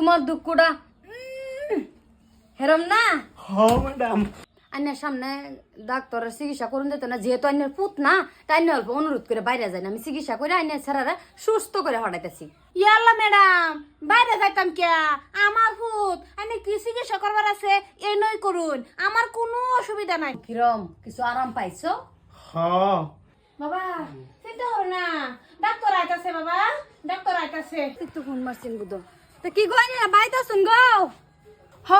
তোমার দুঃখটা? হেরম না? হ ম্যাডাম। আইনের সামনে ডাক্তারের চিকিৎসা করুন যেত না যেহেতু আইনের পুত না তাই অল্প অনুরোধ করে বাইরে যায় না। আমি চিকিৎসা করে আইনের ছেড়ারা সুস্থ করে হটাইতেছি। ইয়াল্লা ম্যাডাম বাইরে যাইতাম কিয়া? আমার ভূত আমি কি চিকিৎসা করবার আছে? এই নই করুন আমার কোনো অসুবিধা নাই। কিরম কিছু আরাম পাইছো? হ বাবা চিন্তা হো না। ডাক্তার আইতাছে বাবা। ডাক্তার আইতাছে। একটু ফোন মারছেন বুধ। তা কি গো আইনে? বাইতে শুন গো? হ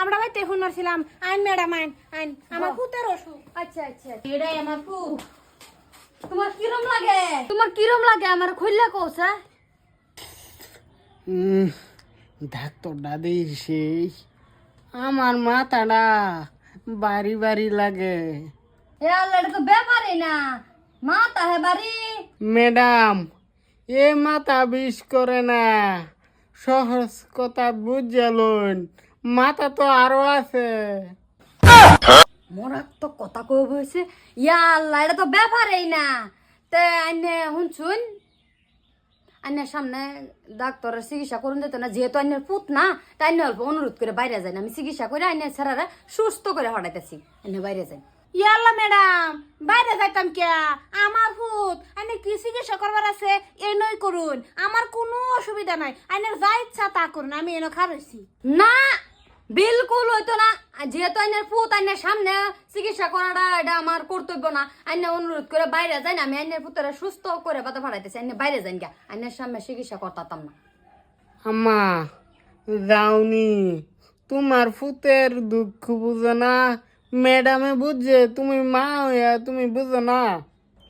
আমরা ভাই টেফুন মারছিলাম। আইন ম্যাডাম আইন আইন। আমার ভূতের অসুখ। আচ্ছা আচ্ছা। এটাই আমার ভূত। তোমার কিরম লাগে? তোমার কিরম লাগে? আমার খুললে কৌসা ডাক্তারটা দিয়েছি আমার মাথাটা বাড়ি বাড়ি লাগে। এ আল্লাহ তো ব্যাপারই না। মা তাহে বাড়ি। ম্যাডাম এ মাথা বিষ করে না। সহজ কথা বুঝালুন, মাথা তো আরও আছে। তো কথা কই হয়েছে ইয়া আল্লাহ, এটা তো ব্যাপারই না। তে আইনে শুনছুন? আইনের সামনে ডাক্তারের চিকিৎসা করুন যেত না, যেহেতু আইনের পুত না, তাই আইনে অল্প অনুরোধ করে বাইরে যায় আমি চিকিৎসা করে আইনের ছেড়ারা সুস্থ করে হটাইতেছি, আইনে বাইরে যায় ইয়াল্লা ম্যাডাম, বাইরে যাইতাম কিয়া? আমার ভূত আমি কি চিকিৎসা করবার আছে? এই নই করুন। আমার কোনো অসুবিধা নাই। আইনের যা ইচ্ছা তা করুন আমি এনে খারইছি না বিলকুল হইতো না। যেহেতু আইনের পুত আইনের সামনে চিকিৎসা করাটা এটা আমার কর্তব্য না আইনে অনুরোধ করে বাইরে যাই না। আমি আইনের পুতরা সুস্থ করে পাতা ফাটাইতেছি আইনে বাইরে যাই গা আইনের সামনে চিকিৎসা করতাম না। আম্মা যাওনি। তোমার ফুতের দুঃখ বুঝো না। ম্যাডামে বুঝছে তুমি মা হইয়া তুমি বুঝো না।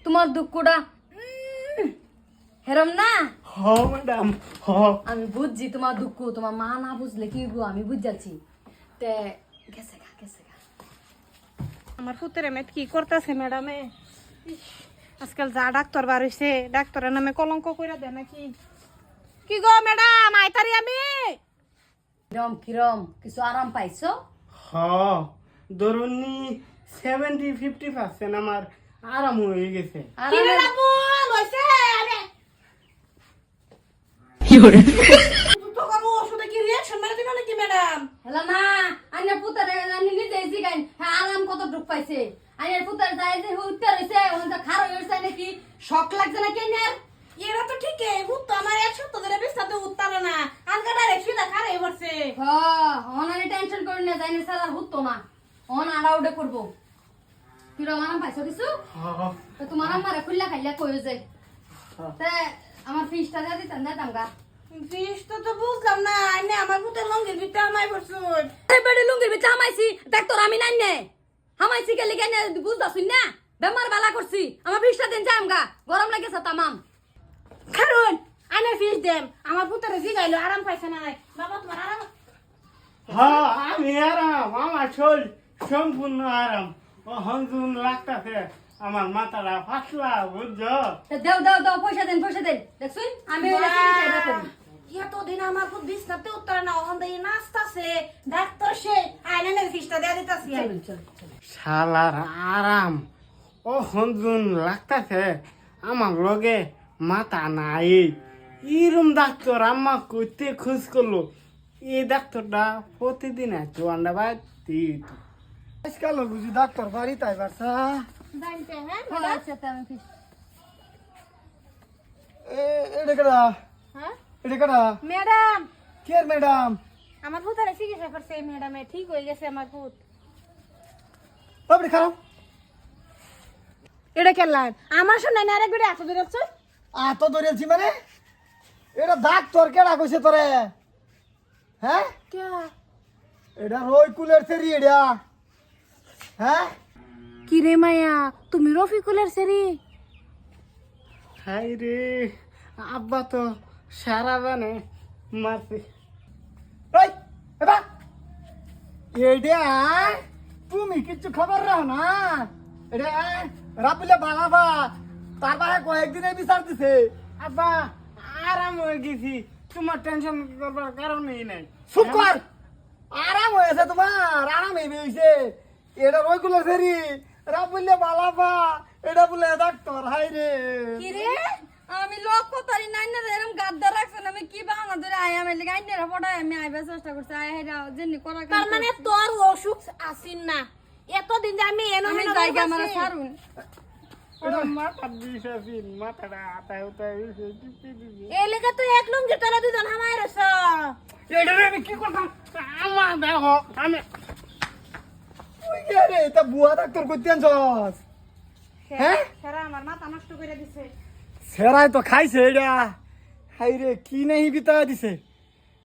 তোমার দুঃখটা হেরম না হ ম্যাডাম হ। আমি বুঝছি তোমার দুঃখ তোমার মা না বুঝলে কি গো আমি বুঝাচ্ছি। তে গেছে গা গেছে গা। আমার পুত্রের মেয়ে কি করতেছে ম্যাডামে আজকাল যা ডাক্তার বার হইছে ডাক্তারের নামে কলঙ্ক কইরা দেয় নাকি? কি গো ম্যাডাম আইতারি আমি? কিরম কিরম কিছু আরাম পাইছো? হ ধরুনি সেভেন্টি ফিফটি পার্সেন্ট আমার আরাম হয়ে গেছে। আরামে- রাবুল হইছে আরে তো করব ওষুধে কি রিয়াকশন মেরে দিল নাকি ম্যাডাম হ্যালো মা আইনের পুতারে আমি নিজে জিগাইন হ্যাঁ আরাম কত দুঃখ পাইছে? আইনের পুতার যায় যে উঠতে রইছে ওখানে খারাপ হয়েছে নাকি? শখ লাগছে না কেনের এরা তো ঠিকই ভূত তো আমার এক সপ্তাহ ধরে বিস্তাতে উত্তালো না। আজকে ডাইরেক্ট সিধা খারে পড়ছে। হ্যাঁ অনারে টেনশন করি না যাইনি স্যার আর হুতো না অন আড়া উডে করব কিরম আরাম পাইছো কিছু? হ তো তোমার আমারে খুললা খাইলা কই যায় তে আমার ফিসটা দিয়ে দিতাম দিতাম গা। ফিস তো তো বুঝলাম না আইনে আমার ভূতের লঙ্গের ভিতরে আমায় পড়ছুন আরে বেড়ে লুঙ্গির ভিতরে হামাইছি দেখ তোর আমি নাই নে। হামাইছি গেলি কেন বুঝতাছুন না? বেমার বালা করছি আমার ফিসটা দিন যাম গা গরম লাগেছে তামাম। খারুন আইনে ফিস দেম আমার ভূতের জিগাইলো আরাম পাইছে না নাই। বাবা তোমার আরাম? হ্যাঁ আমি আরাম আমার শরীর সম্পূর্ণ আরাম। ও হনজুন লাগতাছে আমার মাথাটা ফাসলা বুঝছ? তে দেও দেও দেও পয়সা দেন পয়সা দেন। দেখছুন আমি ওই চিকিৎসা এটা করি এতদিন আমার খুব বিছনাতে উত্তরে না ওখান থেকে নাচতাছে ডাক্তার সে আইনে ফিসটা দিয়ে দিতাছি। শালার আরাম। ও হনজুন লাগতাছে আমার লগে মাথা নাই। ইরম ডাক্তার আম্মা করতে খোঁজ করল। এই ডাক্তারটা প্রতিদিন আছে আন্ডা ভাই আজকাল বুঝি ডাক্তার বাড়ি তাই জানতে হ্যাঁ? হ্যাঁ, আচ্ছা এটা হ্যাঁ এটা কেডা ম্যাডাম। কে ম্যাডাম? আমার ভূতের চিকিৎসা করছে এই ম্যাডামে ঠিক হয়ে গেছে আমার ভূত? বাবরি খারাপ এটা কেলাম আমার সামনে না আরেক বেড়ে এত দূরে আছে আত ধরেছি মানে? এটা ডাক্তার কেডা কইছে তোরে? হ্যাঁ? কে? এটা রই কুলের সেরি এটা। হ্যাঁ? কি রে মায়া তুমি রফিকুলের সেরি? হাই রে আব্বা তো সারা জানে মারছে। ওই এবা। এটা তুমি কিচ্ছু খবর রাও না? এটা রাপিলে বালাবা তার বাহে কয়েকদিনে বিচার দিছে। আব্বা আরাম হয়ে গেছি। তোমার টেনশন করবার কারণেই নাই। চুপ কর। আরাম হয়েছে তোমার আরাম হয়ে হয়েছে এটা রইগুলো সেরি রাপিলে বালাবা এটা বলে ডাক্তার হাই রে কি রে আমি লক্ষ্য করি না না এরকম গাদ্দা রাখছেন। আমি কি বাহানা ধরে আই আমি লিগে আইনের পড়াই আমি আইবার চেষ্টা করছি। আই হেরা জেনি করা তার মানে তোর অসুখ আসিন না। এতদিন যে আমি এনো আমি জায়গা আমার। সারুন মাথা দিছে মাথাটা আতায় উতায় দিছে টিপতে দিছে। এই লেগে তুই এক লুঙ্গি তোরা দুজন হামাই রস এটা রে আমি কি করতাম? আমার দেখো আমি তুই রে এটা বুয়া ডাক্তার করতে আনছস। হ্যাঁ? সেরা আমার মাথা নষ্ট করে দিছে। সেরাই তো খাইছে এটা। হাই রে কি নেই বিতা দিছে?